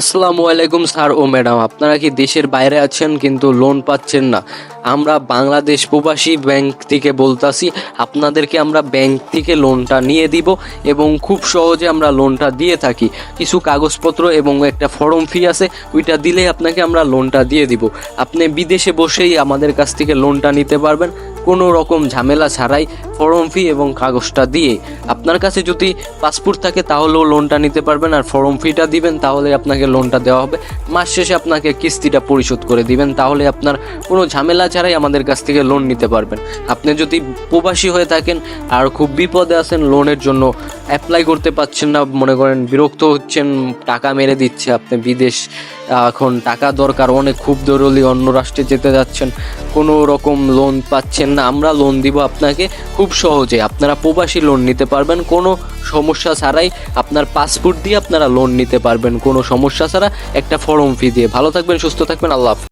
আসসালামু আলাইকুম স্যার ও ম্যাডাম, আপনারা কি দেশের বাইরে আছেন কিন্তু লোন পাচ্ছেন না? আমরা বাংলাদেশ প্রবাসী ব্যাংক থেকে বলতাছি, আপনাদেরকে আমরা ব্যাংক থেকে লোনটা নিয়ে দিব এবং খুব সহজে আমরা লোনটা দিয়ে থাকি। কিছু কাগজপত্র এবং একটা ফর্ম ফি আছে, ওইটা দিলেই আপনাকে আমরা লোনটা দিয়ে দিব। আপনি বিদেশে বসেই আমাদের কাছ থেকে লোনটা নিতে পারবেন। কোনো রকম ঝামেলা ছাড়াই ফর্ম ফি এবং কাগজটা দিয়ে। আপনার কাছে যদি পাসপোর্ট থাকে তাহলেও লোনটা নিতে পারবেন আর ফর্ম ফিটা দিবেন তাহলে আপনাকে লোনটা দেওয়া হবে। মাস শেষে আপনাকে কিস্তিটা পরিশোধ করে দিবেন, তাহলে আপনার কোনো ঝামেলা ছাড়াই আমাদের কাছ থেকে লোন নিতে পারবেন। আপনি যদি প্রবাসী হয়ে থাকেন আর খুব বিপদে আছেন লোনের জন্য অ্যাপ্লাই করতে পারছেন না, মনে করেন বিরক্ত হচ্ছেন, টাকা মেরে দিচ্ছে আপনি বিদেশ এখন টাকা দরকার, অনেক খুব জরুরি, অন্য রাষ্ট্রে যেতে যাচ্ছেন, কোনো রকম লোন পাচ্ছেন না, আমরা লোন দিব আপনাকে খুব সহজে, আপনারা প্রবাসী লোন নিতে পারবেন, কোনো সমস্যা ছাড়াই আপনার পাসপোর্ট দিয়ে আপনারা লোন নিতে পারবেন, কোনো সমস্যা ছাড়া একটা ফর্ম ফি দিয়ে ভালো থাকবেন, সুস্থ থাকবেন, আল্লাহ।